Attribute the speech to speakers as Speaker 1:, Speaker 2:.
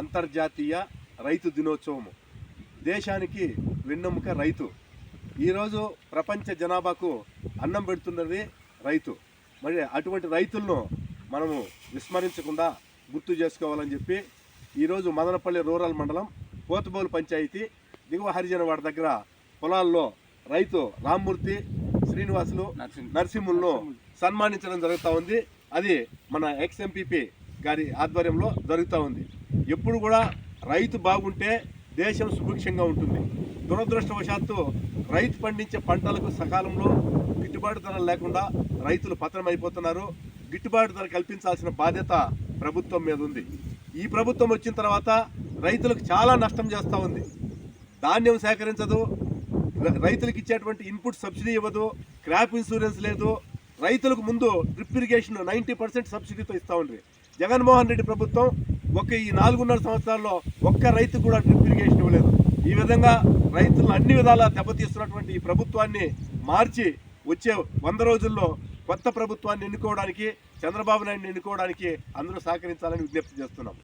Speaker 1: అంతర్జాతీయ రైతు దినోత్సవము. దేశానికి వెన్నెముక రైతు. ఈరోజు ప్రపంచ జనాభాకు అన్నం పెడుతున్నది రైతు. మరి అటువంటి రైతులను మనము విస్మరించకుండా గుర్తు చేసుకోవాలని చెప్పి ఈరోజు మదనపల్లి రూరల్ మండలం కోతబోలు పంచాయతీ దిగువ హరిజనవాడ దగ్గర పొలాల్లో రైతు రామ్మూర్తి శ్రీనివాసులు నరసింహులను సన్మానించడం జరుగుతూ ఉంది. అది మన ఎక్స్ ఎంపీపీ గారి ఆధ్వర్యంలో జరుగుతూ ఉంది. ఎప్పుడు కూడా రైతు బాగుంటే దేశం సుభిక్షంగా ఉంటుంది. దురదృష్టవశాత్తు రైతు పండించే పంటలకు సకాలంలో గిట్టుబాటు ధర లేకుండా రైతులు పతనమైపోతున్నారు. గిట్టుబాటు ధర కల్పించాల్సిన బాధ్యత ప్రభుత్వం మీద ఉంది. ఈ ప్రభుత్వం వచ్చిన తర్వాత రైతులకు చాలా నష్టం చేస్తూ ఉంది. ధాన్యం సేకరించదు. రైతులకు ఇచ్చేటువంటి ఇన్పుట్ సబ్సిడీ ఇవ్వదు. క్రాప్ ఇన్సూరెన్స్ లేదు. రైతులకు ముందు డ్రిప్ ఇరిగేషన్ నైంటీ పర్సెంట్ సబ్సిడీతో ఇస్తూ ఉంది జగన్మోహన్ రెడ్డి ప్రభుత్వం ఒక ఈ నాలుగున్నర సంవత్సరాల్లో ఒక్క రైతు కూడా డ్రిప్ ఇరిగేషన్ ఇవ్వలేదు. ఈ విధంగా రైతులను అన్ని విధాలా దెబ్బతీస్తున్నటువంటి ఈ ప్రభుత్వాన్ని మార్చి వచ్చే వంద రోజుల్లో కొత్త ప్రభుత్వాన్ని ఎన్నుకోవడానికి చంద్రబాబు నాయుడిని ఎన్నుకోవడానికి అందరూ సహకరించాలని విజ్ఞప్తి చేస్తున్నాం.